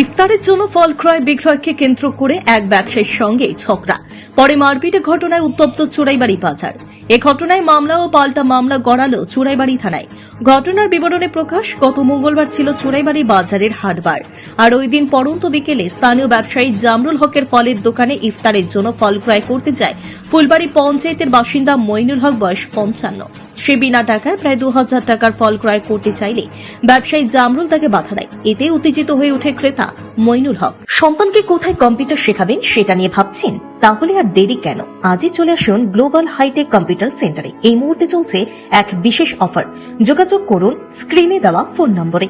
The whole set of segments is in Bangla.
ইফতারের জন্য ফল ক্রয়, বিক্রয়কে কেন্দ্র করে এক ব্যবসায়ীর সঙ্গে ঝগড়া। পরে মারপিটের ঘটনায় উত্তপ্ত চোরাইবাড়ি বাজার। এ ঘটনায় মামলা ও পাল্টা মামলা গড়ালো চোরাইবাড়ি থানায়। ঘটনার বিবরণে প্রকাশ, গত মঙ্গলবার ছিল চোরাইবাড়ি বাজারের হাটবার। আর ওই দিন পরন্ত বিকেলে স্থানীয় ব্যবসায়ী জামরুল হকের ফলের দোকানে ইফতারের জন্য ফল ক্রয় করতে যায় ফুলবাড়ি পঞ্চায়েতের বাসিন্দা মইনুল হক, বয়স পঞ্চান্ন। সে বিনা টাকায় প্রায় দু হাজার টাকার ফল ক্রয় করতে চাইলে ব্যবসায়ী জামরুল তাকে বাধা দেয়। এতে উত্তেজিত হয়ে ওঠে ক্রেতা। মইনুল হক। সন্তানকে কোথায় কম্পিউটার শেখাবেন সেটা নিয়ে ভাবছেন? তাহলে আর দেরি কেন? আজই চলে আসুন গ্লোবাল হাইটেক কম্পিউটার সেন্টারে। এই মুহূর্তে চলছে এক বিশেষ অফার। যোগাযোগ করুন স্ক্রিনে দেওয়া ফোন নম্বরে।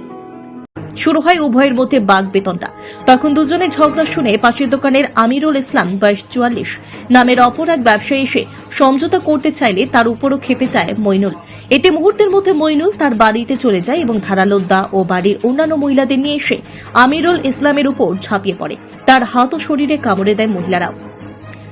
শুরু হয় উভয়ের মধ্যে বাঘ বেতনটা। তখন দুজনে ঝগড়া শুনে পাশের দোকানের আমিরুল ইসলাম, বয়স চুয়াল্লিশ, নামের অপর এক ব্যবসায়ী এসে সমঝোতা করতে চাইলে তার উপরও খেপে যায় মইনুল। এতে মুহূর্তের মধ্যে মইনুল তার বাড়িতে চলে যায় এবং ধারালো দা ও বাড়ির অন্যান্য মহিলাদের নিয়ে এসে আমিরুল ইসলামের উপর ঝাঁপিয়ে পড়ে। তার হাত ও শরীরে কামড়ে দেয় মহিলারাও।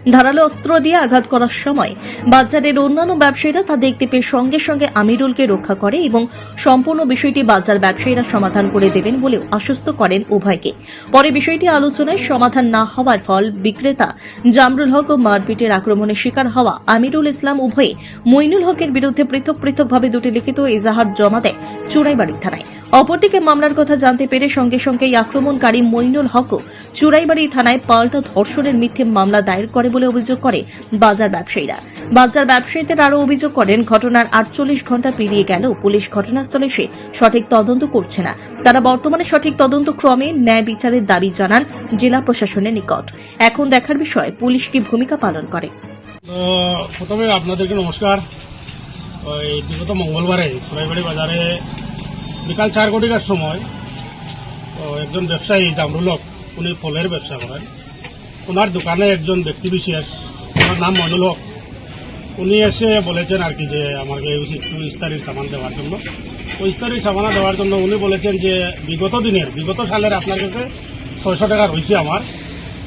ধারালো অস্ত্র দিয়ে আঘাত করার সময় বাজারের অন্যান্য ব্যবসায়ীরা তা দেখতে পেয়ে সঙ্গে সঙ্গে আমিরুলকে রক্ষা করে এবং সম্পূর্ণ বিষয়টি বাজার ব্যবসায়ীরা সমাধান করে দেবেন বলেও আশ্বস্ত করেন উভয়কে। পরে বিষয়টি আলোচনায় সমাধান না হওয়ার ফল বিক্রেতা জামরুল হক ও মারপিটের আক্রমণের শিকার হওয়া আমিরুল ইসলাম উভয়ে মইনুল হকের বিরুদ্ধে পৃথক পৃথকভাবে দুটি লিখিত এজাহার জমা দেয় চুরাইবাড়ি থানায়। অপরদিকে মামলার কথা জানতে পেরে সঙ্গে সঙ্গে এই আক্রমণকারী মইনুল হকও চুরাইবাড়ি থানায় পাল্টা ধর্ষণের মিথ্যে মামলা দায়ের করে বলে অভিযোগ করে বাজার ব্যবসায়ীরা। বাজার ব্যবসায়ীদের আরও অভিযোগ করেন, ঘটনার আটচল্লিশ ঘণ্টা পেরিয়ে গেলেও পুলিশ ঘটনাস্থলে এসে সঠিক তদন্ত করছে না। তারা বর্তমানে সঠিক তদন্ত ক্রমে ন্যায় বিচারের দাবি জানান জেলা প্রশাসনের নিকট। এখন দেখার বিষয়, পুলিশ কি ভূমিকা পালন করে? প্রথমে আপনাদেরকে নমস্কার। বিগত মঙ্গলবারে চুরাইবাড়ি বাজারে বিকাল চার কোটিকার সময় একজন ব্যবসায়ী জামরুলক উনি ফলের ব্যবসা করেন। ওনার দোকানে একজন ব্যক্তি বিশেষ, ওনার নাম মইনুল হক। উনি এসে বলেছেন আর কি যে, আমাকে ইস্তারির সামান দেওয়ার জন্য। ওই ইস্তারির সামানা দেওয়ার জন্য উনি বলেছেন যে, বিগত দিনের, বিগত সালের আপনার কাছে ছয়শো টাকা রয়েছে আমার।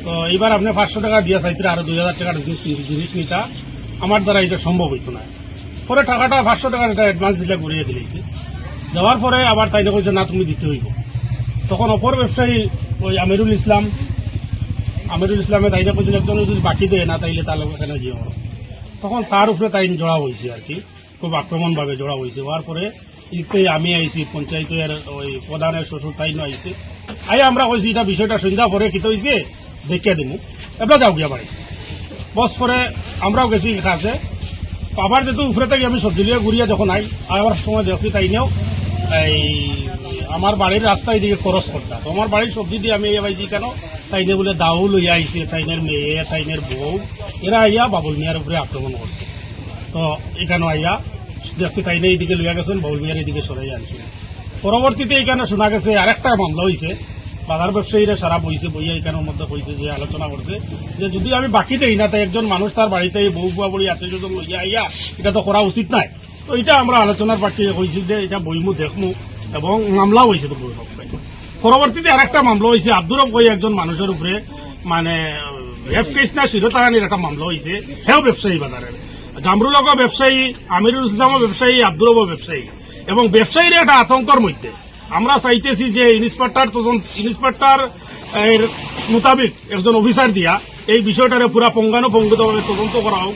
তো এইবার আপনি পাঁচশো টাকা দিয়ে চাইতে আরও দুই হাজার টাকার জিনিস জিনিস নিতা। আমার দ্বারা এটা সম্ভব হইতো না। পরে টাকাটা পাঁচশো টাকার অ্যাডভান্স দিলে ঘুরিয়ে দিলেছি দেওয়ার পরে আবার তাই কইছে না তুমি দিতে হইব। তখন অপর ব্যবসায়ী ওই আমিরুল ইসলাম, আমিরুল ইসলামে তাই না কইছিল একজন যদি বাকি দেয় না, তাইলে তাহলে এখানে গিয়ে হলো। তখন তার উপরে তাই জড়া হয়েছে আর কি, খুব আক্রমণভাবে জড়া হয়েছে হওয়ার পরে ইতে আমি আইছি, পঞ্চায়েতের ওই প্রধানের শ্বশুর তাই আইছে। আই আমরা কইছি, এটা বিষয়টা সন্ধ্যা পরে কিতে হয়েছে দেখিয়ে দিমু। এবার যাও গিয়া বাড়ি। বস পরে আমরাও গেছি কাছে আবার যেহেতু উপরে থাকি আমি সবজি লিয়ে ঘুরিয়ে যখন আই, আবার সময় দেখছি তাই নিয়েও। এই আমার বাড়ির রাস্তা এদিকে ক্রস করতা। তো আমার বাড়ির সবজি দিয়ে আমি এই পাইছি কেন? তাইনে বলে দাও লইয়া আইছে, তাইনের মেয়ে, তাইনের বউ। এরা আইয়া বাবুল মিয়ার উপরে আক্রমণ করছে। তো এখানে আইয়া দেখছি তাইনে এইদিকে লইয়া গেছেন, বাবুল মিয়ার এদিকে সরাই আনছিল পরবর্তীতে এখানে শোনা গেছে আরেকটা মামলা হয়েছে বাজার ব্যবসায়ীরা সারা বইছে, বইয়া এখানের মধ্যে কইছে যে আলোচনা করছে। যে যদি আমি বাকি দেই না, তাই একজন মানুষ তার বাড়িতে বউ বুয়া বড়ি আত্মীয় লইয়া আইয়া, এটা তো করা উচিত নাই। তো এটা আমরা আলোচনার পার্টি কইছি যে এটা বইমু দেখমু এবং মামলাও হয়েছে তো পরবর্তীতে আরেকটা মামলা হয়েছে আব্দুর কই একজন মানুষের উপরে মানে রেফ কৃষ্ণা শিরতারানির একটা মামলা হয়েছে হেও ব্যবসায়ী বাজারের জামরুলক ব্যবসায়ী আমিরুল ইসলামও ব্যবসায়ী আব্দুর ব্যবসায়ী এবং ব্যবসায়ীর একটা আতঙ্কর মধ্যে। আমরা চাইতেছি যে ইন্সপেক্টর ইন্সপেক্টর এর মোতাবেক একজন অফিসার দিয়া এই বিষয়টারে পুরা পঙ্গানুপঙ্গিতভাবে তদন্ত করা হোক।